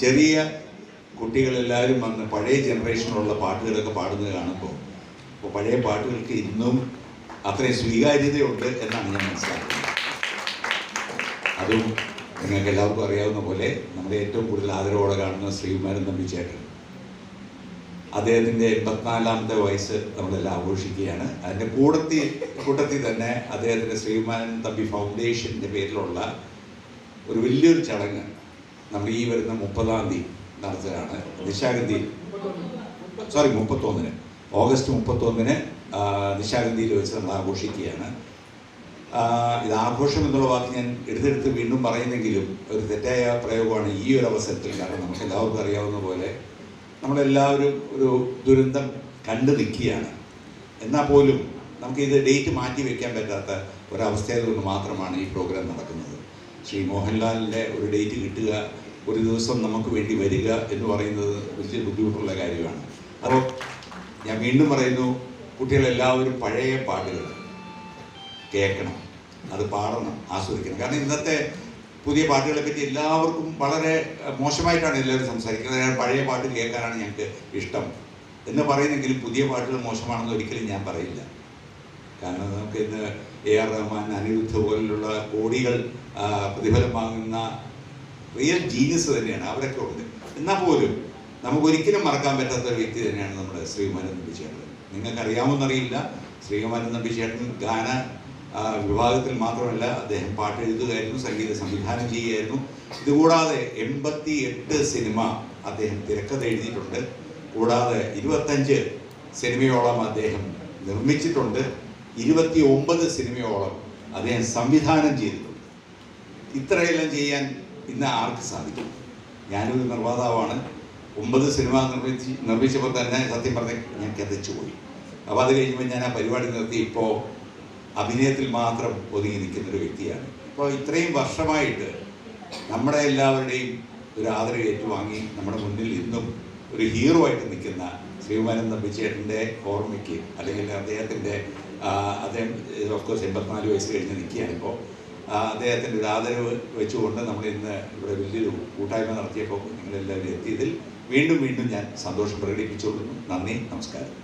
ചെറിയ കുട്ടികളെല്ലാവരും വന്ന് പഴയ ജനറേഷനിലുള്ള പാട്ടുകളൊക്കെ പാടുന്നത് കാണുമ്പോൾ അപ്പോൾ പഴയ പാട്ടുകൾക്ക് ഇന്നും അത്രയും സ്വീകാര്യതയുണ്ട് എന്നാണ് ഞാൻ മനസ്സിലാക്കുന്നത്. അതും നിങ്ങൾക്ക് എല്ലാവർക്കും അറിയാവുന്ന പോലെ നമ്മുടെ ഏറ്റവും കൂടുതൽ ആദരവോടെ കാണുന്ന ശ്രീകുമാരൻ തമ്പി ചേട്ടൻ. അദ്ദേഹത്തിന്റെ എൺപത്തിനാലാമത്തെ വയസ്സ് നമ്മളെല്ലാം ആഘോഷിക്കുകയാണ്. അതിന്റെ കൂടത്തി കൂട്ടത്തിൽ തന്നെ അദ്ദേഹത്തിന്റെ ശ്രീകുമാരൻ തമ്പി ഫൗണ്ടേഷന്റെ പേരിലുള്ള ഒരു വലിയൊരു ചടങ്ങ് നമ്മൾ ഈ വരുന്ന മുപ്പതാം തീയതി നടത്തുകയാണ് നിശാഗന്ധിയിൽ സോറി മുപ്പത്തൊന്നിന്. ഓഗസ്റ്റ് മുപ്പത്തൊന്നിന് നിശാഗന്ധിയിൽ വെച്ച് നമ്മൾ ആഘോഷിക്കുകയാണ്. ഇത് ആഘോഷം എന്നുള്ള വാക്ക് ഞാൻ എടുത്തെടുത്ത് വീണ്ടും പറയുന്നെങ്കിലും ഒരു തെറ്റായ പ്രയോഗമാണ് ഈ ഒരു അവസരത്തിൽ. കാരണം നമുക്ക് എല്ലാവർക്കും അറിയാവുന്ന പോലെ നമ്മളെല്ലാവരും ഒരു ദുരന്തം കണ്ടു നിൽക്കുകയാണ്. എന്നാൽ പോലും നമുക്ക് ഇത് ഡേറ്റ് മാറ്റി വയ്ക്കാൻ പറ്റാത്ത ഒരവസ്ഥയായതുകൊണ്ട് മാത്രമാണ് ഈ പ്രോഗ്രാം നടക്കുന്നത്. ശ്രീ മോഹൻലാലിന്റെ ഒരു ഡേറ്റ് കിട്ടുക ഒരു ദിവസം നമുക്ക് വേണ്ടി വരിക എന്ന് പറയുന്നത് വലിയ ബുദ്ധിമുട്ടുള്ള കാര്യമാണ്. അപ്പോൾ ഞാൻ വീണ്ടും പറയുന്നു കുട്ടികളെല്ലാവരും പഴയ പാട്ടുകൾ കേൾക്കണം. അത് പാടണം ആസ്വദിക്കണം. കാരണം ഇന്നത്തെ പുതിയ പാട്ടുകളെ പറ്റി എല്ലാവർക്കും വളരെ മോശമായിട്ടാണ് എല്ലാവരും സംസാരിക്കുന്നത്. ഞാൻ പഴയ പാട്ട് കേൾക്കാനാണ് ഞങ്ങൾക്ക് ഇഷ്ടം. എന്ന് പറയുന്നെങ്കിലും പുതിയ പാട്ടുകൾ മോശമാണെന്ന് ഒരിക്കലും ഞാൻ പറയില്ല. നമുക്ക് ഇന്ന് എ ആർ റഹ്മാൻ അനിരുദ്ധ പോലുള്ള കോടികൾ പ്രതിഫലം വാങ്ങുന്ന റിയൽ ജീനിയസ് തന്നെയാണ്. അവരൊക്കെ ഉണ്ട്. എന്നാൽ പോലും നമുക്ക് ഒരിക്കലും മറക്കാൻ പറ്റാത്ത വ്യക്തി തന്നെയാണ് നമ്മുടെ ശ്രീകുമാരൻ നമ്പിച്ചേട്ടൻ നിങ്ങൾക്ക് അറിയാമെന്നറിയില്ല ശ്രീകുമാരൻ നമ്പിച്ചേട്ടൻ ഗാന വിഭാഗത്തിൽ മാത്രമല്ല അദ്ദേഹം പാട്ട് എഴുതുകയായിരുന്നു സംഗീത സംവിധാനം ചെയ്യുകയായിരുന്നു. ഇതുകൂടാതെ എൺപത്തി എട്ട് സിനിമ അദ്ദേഹം തിരക്കഥ എഴുതിയിട്ടുണ്ട്. കൂടാതെ ഇരുപത്തഞ്ച് സിനിമയോളം അദ്ദേഹം നിർമ്മിച്ചിട്ടുണ്ട്. ഇരുപത്തി ഒമ്പത് സിനിമയോളം അദ്ദേഹം സംവിധാനം ചെയ്തിട്ടുണ്ട്. ഇത്രയെല്ലാം ചെയ്യാൻ ഇന്ന് ആർക്ക് സാധിക്കും? ഞാനൊരു നിർമ്മാതാവാണ്. ഒമ്പത് സിനിമ നിർമ്മിച്ച് നിർമ്മിച്ചപ്പോൾ തന്നെ സത്യം പറഞ്ഞ ഞാൻ കെതച്ചു പോയി. അപ്പോൾ അത് കഴിയുമ്പോൾ ഞാൻ ആ പരിപാടി നിർത്തി. ഇപ്പോൾ അഭിനയത്തിൽ മാത്രം ഒതുങ്ങി നിൽക്കുന്നൊരു വ്യക്തിയാണ്. ഇപ്പോൾ ഇത്രയും വർഷമായിട്ട് നമ്മുടെ എല്ലാവരുടെയും ഒരു ആദരവ് ഏറ്റുവാങ്ങി നമ്മുടെ മുന്നിൽ ഇന്നും ഒരു ഹീറോ ആയിട്ട് നിൽക്കുന്ന ശ്രീകുമാരൻ തമ്പിച്ചേട്ടന്റെ ഓർമ്മയ്ക്ക് അല്ലെങ്കിൽ അദ്ദേഹത്തിന്റെ അദ്ദേഹം ഓഫ് കോഴ്സ് എൺപത്തിനാല് വയസ്സ് കഴിഞ്ഞ് നിൽക്കുകയാണ് ഇപ്പോൾ. അദ്ദേഹത്തിന്റെ ഒരു ആദരവ് വെച്ചുകൊണ്ട് നമ്മൾ ഇന്ന് ഇവിടെ വലിയൊരു കൂട്ടായ്മ നടത്തിയപ്പോൾ നിങ്ങളെല്ലാവരും എത്തിയതിൽ വീണ്ടും വീണ്ടും ഞാൻ സന്തോഷം പ്രകടിപ്പിച്ചുകൊള്ളുന്നു. നന്ദി നമസ്കാരം.